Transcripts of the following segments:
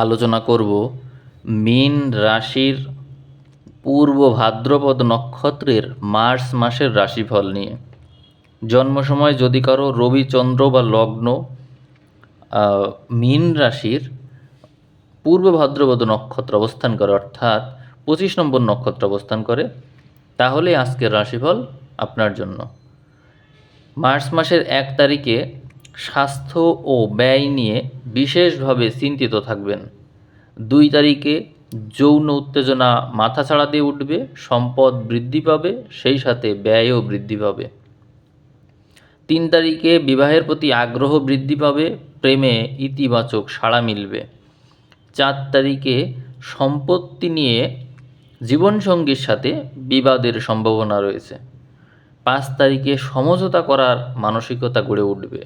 আলোচনা করব মীন রাশির পূর্ব ভাদ্রপদ নক্ষত্রের মার্চ মাসের রাশিফল নিয়ে। জন্ম সময় যদি কারও রবি চন্দ্র বা লগ্ন মীন রাশির পূর্ব ভাদ্রপদ নক্ষত্র অবস্থান করে, অর্থাৎ পঁচিশ নম্বর নক্ষত্র অবস্থান করে, তাহলে আজকের রাশিফল আপনার জন্য। মার্চ মাসের এক তারিখে স্বাস্থ্য ও ব্যয় নিয়ে বিশেষভাবে চিন্তিত থাকবেন। দুই তারিখে যৌন উত্তেজনা মাথা ছাড়া দিয়ে উঠবে, সম্পদ বৃদ্ধি পাবে, সেই সাথে ব্যয়ও বৃদ্ধি পাবে। তিন তারিখে বিবাহের প্রতি আগ্রহ বৃদ্ধি পাবে, প্রেমে ইতিবাচক সাড়া মিলবে। চার তারিখে সম্পত্তি নিয়ে জীবনসঙ্গীর সাথে বিবাদের সম্ভাবনা রয়েছে। পাঁচ তারিখে সমঝোতা করার মানসিকতা গড়ে উঠবে।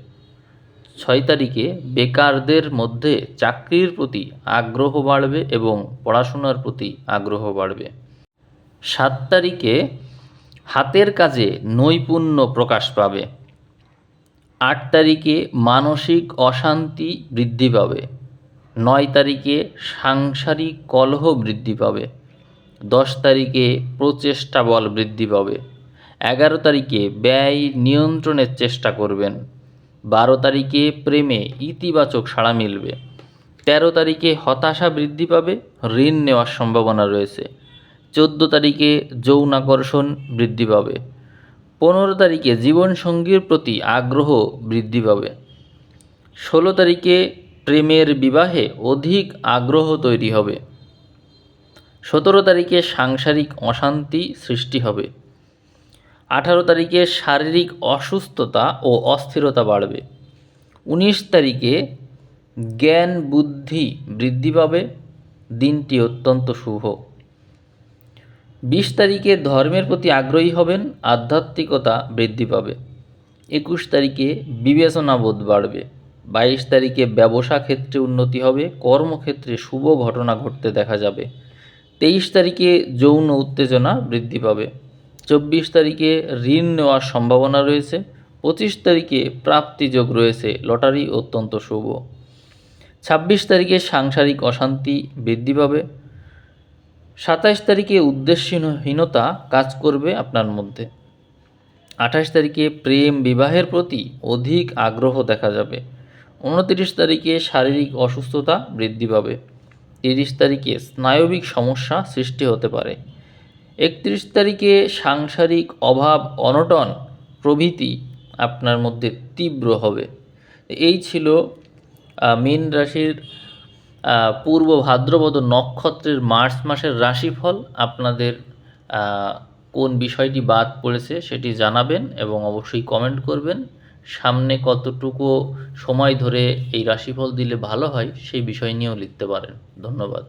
ছয় তারিখে বেকারদের মধ্যে চাকরির প্রতি আগ্রহ বাড়বে এবং পড়াশোনার প্রতি আগ্রহ বাড়বে। সাত তারিখে হাতের কাজে নৈপুণ্য প্রকাশ পাবে। আট তারিখে মানসিক অশান্তি বৃদ্ধি পাবে। নয় তারিখে সাংসারিক কলহ বৃদ্ধি পাবে। দশ তারিখে প্রচেষ্টা বল বৃদ্ধি পাবে। এগারো তারিখে ব্যয় নিয়ন্ত্রণের চেষ্টা করবেন। বারো তারিখে প্রেমে ইতিবাচক সাড়া মিলবে। তেরো তারিখে হতাশা বৃদ্ধি পাবে, ঋণ নেওয়ার সম্ভাবনা রয়েছে। চোদ্দ তারিখে যৌন আকর্ষণ বৃদ্ধি পাবে। পনেরো তারিখে জীবনসঙ্গীর প্রতি আগ্রহ বৃদ্ধি পাবে। ষোলো তারিখে প্রেমের বিবাহে অধিক আগ্রহ তৈরি হবে। সতেরো তারিখে সাংসারিক অশান্তি সৃষ্টি হবে। আঠারো তারিখে শারীরিক অসুস্থতা ও অস্থিরতা বাড়বে। উনিশ তারিখে জ্ঞান বুদ্ধি বৃদ্ধি পাবে। দিনটি অত্যন্ত শুভ। বিশ তারিখে ধর্মের প্রতি আগ্রহী হবেন, আধ্যাত্মিকতা বৃদ্ধি পাবে। একুশ তারিখে বিবেচনাবোধ বাড়বে। বাইশ তারিখে ব্যবসা ক্ষেত্রে উন্নতি হবে, কর্মক্ষেত্রে শুভ ঘটনা ঘটতে দেখা যাবে। তেইশ তারিখে যৌন উত্তেজনা বৃদ্ধি পাবে। চব্বিশ তারিখে ঋণ নেওয়ার সম্ভাবনা রয়েছে, পঁচিশ তারিখে প্রাপ্তিযোগ রয়েছে, লটারি অত্যন্ত শুভ। ছাব্বিশ তারিখে সাংসারিক অশান্তি বৃদ্ধি পাবে। সাতাশ তারিখে উদ্দেশ্যহীনতা কাজ করবে আপনার মধ্যে। আঠাশ তারিখে প্রেম বিবাহের প্রতি অধিক আগ্রহ দেখা যাবে। উনত্রিশ তারিখে শারীরিক অসুস্থতা বৃদ্ধি পাবে। তিরিশ তারিখে স্নায়বিক সমস্যা সৃষ্টি হতে পারে। একত্রিশ তারিখে সাংসারিক অভাব, অনটন প্রভৃতি আপনার মধ্যে তীব্র হবে। এই ছিল মীন রাশির পূর্ব ভাদ্রপদ নক্ষত্রের মার্চ মাসের রাশিফল। আপনাদের কোন বিষয়টি বাদ পড়েছে সেটি জানাবেন এবং অবশ্যই কমেন্ট করবেন। সামনে কতটুকু সময় ধরে এই রাশিফল দিলে ভালো হয় সেই বিষয় নিয়েও লিখতে পারেন। ধন্যবাদ।